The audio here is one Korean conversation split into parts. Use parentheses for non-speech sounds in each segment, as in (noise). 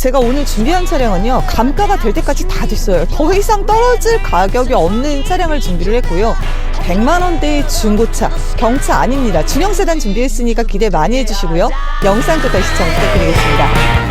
제가 오늘 준비한 차량은요 감가가 될 때까지 다 됐어요. 더 이상 떨어질 가격이 없는 차량을 준비를 했고요. 100만 원대의 중고차 경차 아닙니다. 중형 세단 준비했으니까 기대 많이 해주시고요. 영상 끝까지 시청 부탁드리겠습니다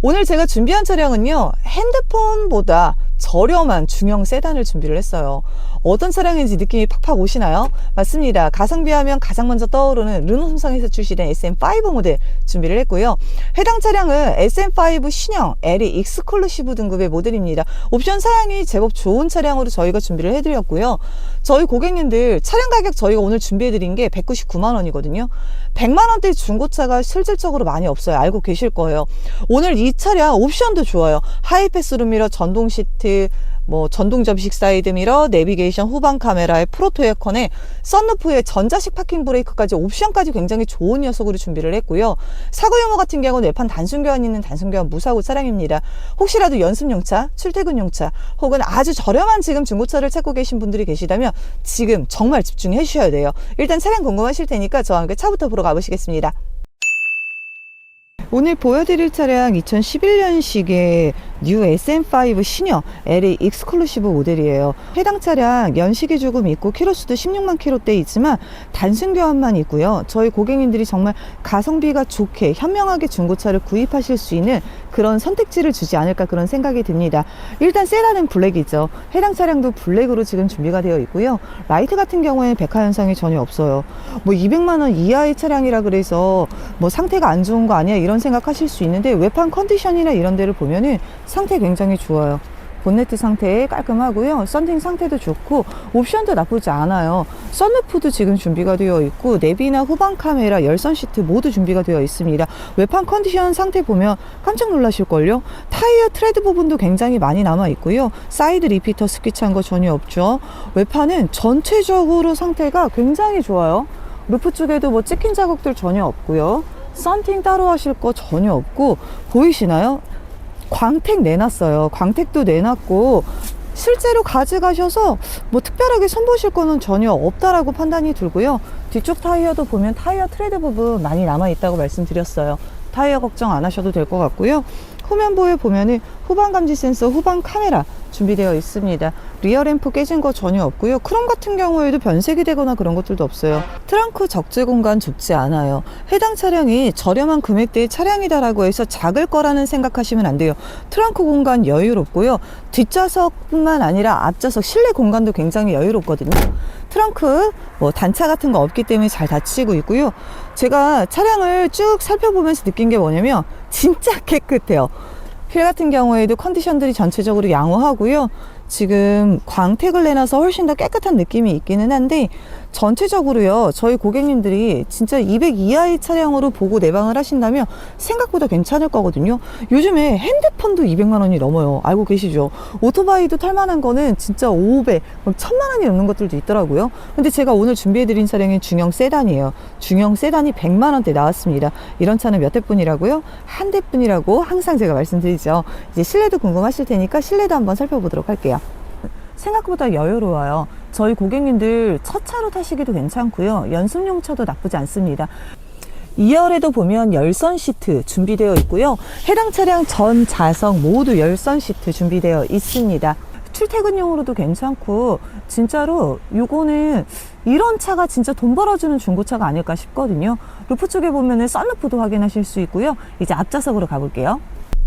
오늘 제가 준비한 차량은요 핸드폰보다 저렴한 중형 세단을 준비를 했어요. 어떤 차량인지 느낌이 팍팍 오시나요? 맞습니다. 가성비 하면 가장 먼저 떠오르는 르노 삼성에서 출시된 SM5 모델 준비를 했고요. 해당 차량은 SM5 신형 LE 익스클루시브 등급의 모델입니다. 옵션 사양이 제법 좋은 차량으로 저희가 준비를 해드렸고요. 저희 고객님들 차량 가격 저희가 오늘 준비해드린 게 199만 원이거든요. 100만 원대 중고차가 실질적으로 많이 없어요. 알고 계실 거예요. 오늘 이 차량 옵션도 좋아요. 하이패스 룸미러 전동 시트 뭐 전동 접이식 사이드 미러, 내비게이션 후방 카메라에 프로토 에어컨에 썬루프에 전자식 파킹 브레이크까지 옵션까지 굉장히 좋은 녀석으로 준비를 했고요. 사고 유무 같은 경우는 외판 단순 교환 있는 단순 교환 무사고 차량입니다. 혹시라도 연습용 차, 출퇴근용 차 혹은 아주 저렴한 지금 중고차를 찾고 계신 분들이 계시다면 지금 정말 집중해 주셔야 돼요. 일단 차량 궁금하실 테니까 저와 함께 차부터 보러 가보시겠습니다. 오늘 보여드릴 차량 2011년식의 뉴 SM5 신형 LA 익스클루시브 모델이에요. 해당 차량 연식이 조금 있고 키로수도 16만 키로대 있지만 단순 교환만 있고요. 저희 고객님들이 정말 가성비가 좋게 현명하게 중고차를 구입하실 수 있는 그런 선택지를 주지 않을까 그런 생각이 듭니다. 일단 세단은 블랙이죠. 해당 차량도 블랙으로 지금 준비가 되어 있고요. 라이트 같은 경우에는 백화 현상이 전혀 없어요. 뭐 200만 원 이하의 차량이라 그래서 뭐 상태가 안 좋은 거 아니야 이런 생각하실 수 있는데 외판 컨디션이나 이런 데를 보면은 상태 굉장히 좋아요. 본네트 상태 깔끔하고요. 썬팅 상태도 좋고 옵션도 나쁘지 않아요. 썬루프도 지금 준비가 되어 있고 내비나 후방 카메라, 열선 시트 모두 준비가 되어 있습니다. 외판 컨디션 상태 보면 깜짝 놀라실걸요. 타이어 트레드 부분도 굉장히 많이 남아 있고요. 사이드 리피터 스키치한 거 전혀 없죠. 외판은 전체적으로 상태가 굉장히 좋아요. 루프 쪽에도 뭐 찍힌 자국들 전혀 없고요. 썬팅 따로 하실 거 전혀 없고 보이시나요? 광택 내놨어요. 광택도 내놨고 실제로 가져가셔서 뭐 특별하게 손보실 거는 전혀 없다라고 판단이 들고요. 뒤쪽 타이어도 보면 타이어 트레드 부분 많이 남아 있다고 말씀드렸어요. 타이어 걱정 안 하셔도 될 것 같고요. 후면부에 보면은 후방 감지 센서, 후방 카메라 준비되어 있습니다. 리어 램프 깨진 거 전혀 없고요. 크롬 같은 경우에도 변색이 되거나 그런 것들도 없어요. 트렁크 적재 공간 좁지 않아요. 해당 차량이 저렴한 금액대의 차량이다라고 해서 작을 거라는 생각하시면 안 돼요. 트렁크 공간 여유롭고요. 뒷좌석뿐만 아니라 앞좌석 실내 공간도 굉장히 여유롭거든요. 트렁크 뭐 단차 같은 거 없기 때문에 잘 닫히고 있고요. 제가 차량을 쭉 살펴보면서 느낀 게 뭐냐면 진짜 (laughs) 깨끗해요. 휠 같은 경우에도 컨디션들이 전체적으로 양호하고요. 지금 광택을 내놔서 훨씬 더 깨끗한 느낌이 있기는 한데 전체적으로요 저희 고객님들이 진짜 200 이하의 차량으로 보고 내방을 하신다면 생각보다 괜찮을 거거든요. 요즘에 핸드폰도 200만 원이 넘어요. 알고 계시죠? 오토바이도 탈만한 거는 진짜 500, 막 1000만 원이 넘는 것들도 있더라고요. 근데 제가 오늘 준비해 드린 차량이 중형 세단이에요. 중형 세단이 100만 원대 나왔습니다. 이런 차는 몇 대뿐이라고요? 한 대뿐이라고 항상 제가 말씀드리죠. 이제 실내도 궁금하실 테니까 실내도 한번 살펴보도록 할게요 생각보다 여유로워요. 저희 고객님들 첫 차로 타시기도 괜찮고요. 연습용 차도 나쁘지 않습니다. 2열에도 보면 열선 시트 준비되어 있고요. 해당 차량 전 좌석 모두 열선 시트 준비되어 있습니다. 출퇴근용으로도 괜찮고 진짜로 요거는 이런 차가 진짜 돈 벌어주는 중고차가 아닐까 싶거든요. 루프 쪽에 보면은 썬루프도 확인하실 수 있고요. 이제 앞좌석으로 가볼게요.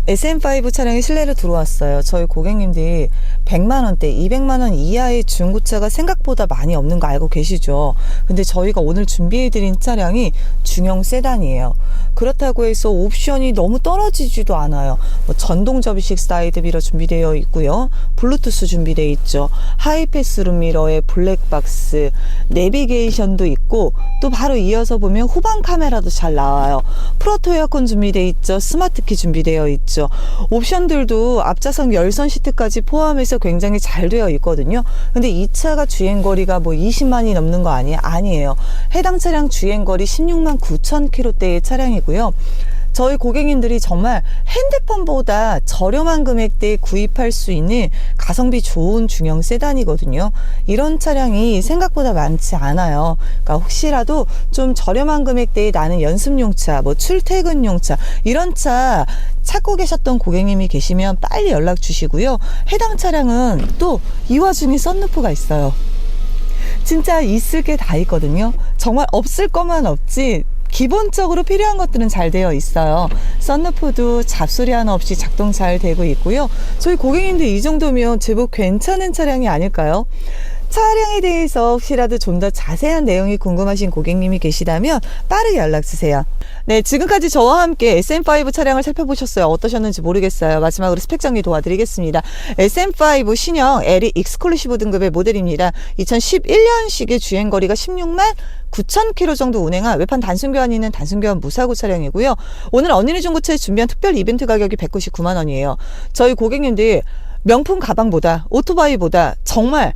SM5 차량이 실내로 들어왔어요. 저희 고객님들이 100만 원대, 200만 원 이하의 중고차가 생각보다 많이 없는 거 알고 계시죠? 근데 저희가 오늘 준비해 드린 차량이 중형 세단이에요. 그렇다고 해서 옵션이 너무 떨어지지도 않아요. 뭐 전동 접이식 사이드 미러 준비되어 있고요. 블루투스 준비되어 있죠. 하이패스 룸미러에 블랙박스, 내비게이션도 있고 또 바로 이어서 보면 후방 카메라도 잘 나와요. 프로토 에어컨 준비되어 있죠. 스마트키 준비되어 있죠. 옵션들도 앞좌석 열선 시트까지 포함해서 굉장히 잘 되어 있거든요. 근데 이 차가 주행 거리가 뭐 20만이 넘는 거 아니에요? 아니에요. 해당 차량 주행 거리 16만 9천 킬로대의 차량이고요. 저희 고객님들이 정말 핸드폰보다 저렴한 금액대에 구입할 수 있는 가성비 좋은 중형 세단이거든요. 이런 차량이 생각보다 많지 않아요. 그러니까 혹시라도 좀 저렴한 금액대에 나는 연습용 차, 뭐 출퇴근용 차 이런 차 찾고 계셨던 고객님이 계시면 빨리 연락 주시고요. 해당 차량은 또 이 와중에 썬루프가 있어요. 진짜 있을 게 다 있거든요. 정말 없을 것만 없지. 기본적으로 필요한 것들은 잘 되어 있어요. 썬루프도 잡소리 하나 없이 작동 잘 되고 있고요. 저희 고객님들 이 정도면 제법 괜찮은 차량이 아닐까요? 차량에 대해서 혹시라도 좀 더 자세한 내용이 궁금하신 고객님이 계시다면 빠르게 연락 주세요. 네, 지금까지 저와 함께 SM5 차량을 살펴보셨어요. 어떠셨는지 모르겠어요. 마지막으로 스펙 정리 도와드리겠습니다. SM5 신형 LE 익스클루시브 등급의 모델입니다. 2011년식의 주행거리가 16만 9천 킬로 정도 운행한 외판 단순 교환이 있는 단순 교환 무사고 차량이고요. 오늘 어린이 중고차에 준비한 특별 이벤트 가격이 199만 원이에요. 저희 고객님들 명품 가방보다 오토바이보다 정말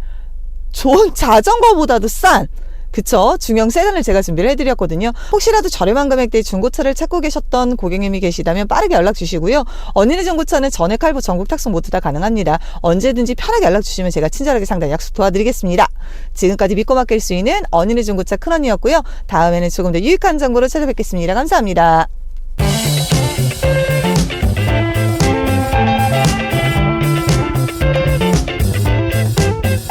좋은 자전거보다도 싼. 그쵸? 중형 세단을 제가 준비를 해드렸거든요. 혹시라도 저렴한 금액대의 중고차를 찾고 계셨던 고객님이 계시다면 빠르게 연락 주시고요. 어린이 중고차는 전액 할부 전국 탁송 모두 다 가능합니다. 언제든지 편하게 연락 주시면 제가 친절하게 상담 약속 도와드리겠습니다. 지금까지 믿고 맡길 수 있는 어린이 중고차 큰언니였고요. 다음에는 조금 더 유익한 정보로 찾아뵙겠습니다. 감사합니다